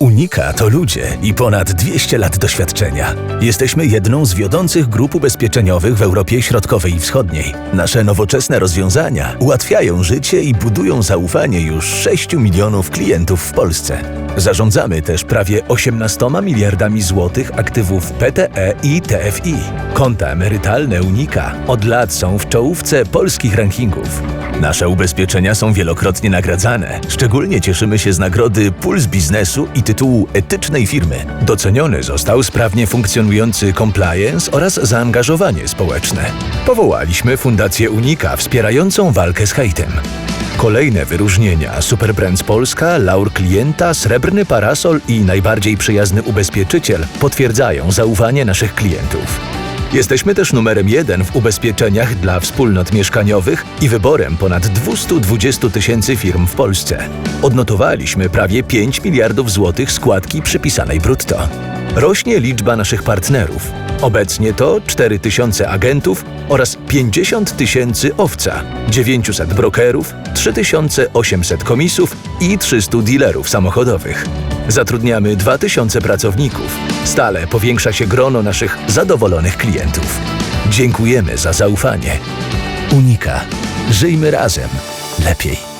Unika to ludzie i ponad 200 lat doświadczenia. Jesteśmy jedną z wiodących grup ubezpieczeniowych w Europie Środkowej i Wschodniej. Nasze nowoczesne rozwiązania ułatwiają życie i budują zaufanie już 6 milionów klientów w Polsce. Zarządzamy też prawie 18 miliardami złotych aktywów PTE i TFI. Konta emerytalne Unika od lat są w czołówce polskich rankingów. Nasze ubezpieczenia są wielokrotnie nagradzane. Szczególnie cieszymy się z nagrody Puls Biznesu i tytułu etycznej firmy. Doceniony został sprawnie funkcjonujący compliance oraz zaangażowanie społeczne. Powołaliśmy Fundację Unika wspierającą walkę z hejtem. Kolejne wyróżnienia Superbrands Polska, Laur Klienta, Srebrny Parasol i najbardziej przyjazny ubezpieczyciel potwierdzają zaufanie naszych klientów. Jesteśmy też numerem jeden w ubezpieczeniach dla wspólnot mieszkaniowych i wyborem ponad 220 tysięcy firm w Polsce. Odnotowaliśmy prawie 5 miliardów złotych składki przypisanej brutto. Rośnie liczba naszych partnerów. Obecnie to 4 tysiące agentów oraz 50 tysięcy owca, 900 brokerów, 3800 komisów i 300 dealerów samochodowych. Zatrudniamy 2000 pracowników. Stale powiększa się grono naszych zadowolonych klientów. Dziękujemy za zaufanie. Unika. Żyjmy razem. Lepiej.